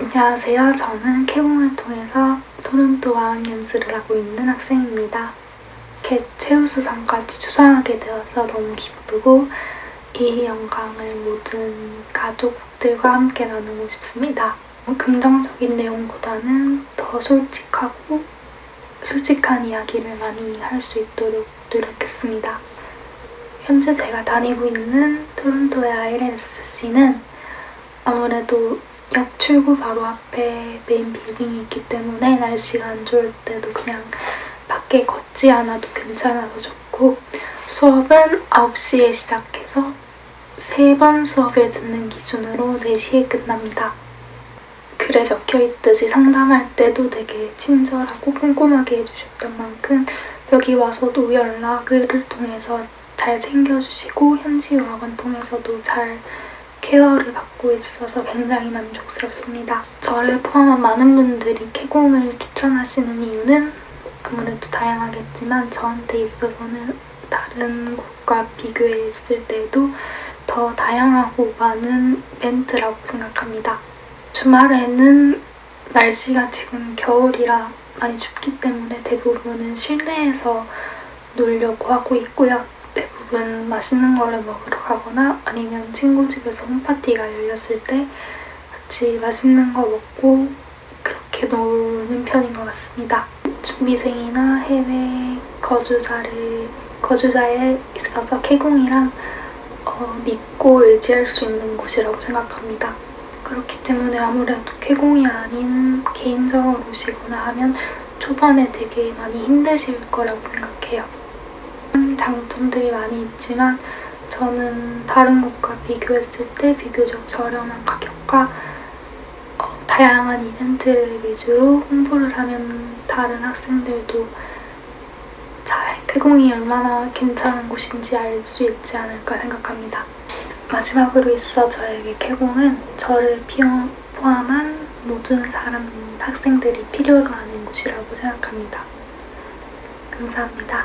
안녕하세요. 저는 캐공을 통해서 토론토 어학연수를 하고 있는 학생입니다. 이렇게 최우수상까지 수상하게 되어서 너무 기쁘고 이 영광을 모든 가족들과 함께 나누고 싶습니다. 긍정적인 내용보다는 더 솔직하고 솔직한 이야기를 많이 할 수 있도록 노력했습니다. 현재 제가 다니고 있는 토론토의 ILSC는 아무래도 역 출구 바로 앞에 메인 빌딩이 있기 때문에 날씨가 안 좋을 때도 그냥 밖에 걷지 않아도 괜찮아서 좋고 수업은 9시에 시작해서 세 번 수업을 듣는 기준으로 4시에 끝납니다. 글에 적혀 있듯이 상담할 때도 되게 친절하고 꼼꼼하게 해주셨던 만큼 여기 와서도 연락을 통해서 잘 챙겨주시고 현지 유학원 통해서도 잘 케어를 받고 있어서 굉장히 만족스럽습니다. 저를 포함한 많은 분들이 캐공을 추천하시는 이유는 아무래도 다양하겠지만 저한테 있어서는 다른 곳과 비교했을 때도 더 다양하고 많은 멘트라고 생각합니다. 주말에는 날씨가 지금 겨울이라 많이 춥기 때문에 대부분은 실내에서 놀려고 하고 있고요. 대부분 맛있는 거를 먹으러 가거나 아니면 친구 집에서 홈파티가 열렸을 때 같이 맛있는 거 먹고 그렇게 노는 편인 것 같습니다. 준비생이나 해외 거주자를 거주자에 있어서 캐공이란 어, 믿고 의지할 수 있는 곳이라고 생각합니다. 그렇기 때문에 아무래도 캐공이 아닌 개인적으로 오시거나 하면 초반에 되게 많이 힘드실 거라고 생각해요. 장점들이 많이 있지만 저는 다른 곳과 비교했을 때 비교적 저렴한 가격과 어, 다양한 이벤트를 위주로 홍보를 하면 다른 학생들도 잘 캐공이 얼마나 괜찮은 곳인지 알 수 있지 않을까 생각합니다. 마지막으로 있어 저에게 캐공은 저를 포함한 모든 사람, 학생들이 필요로 하는 곳이라고 생각합니다. 감사합니다.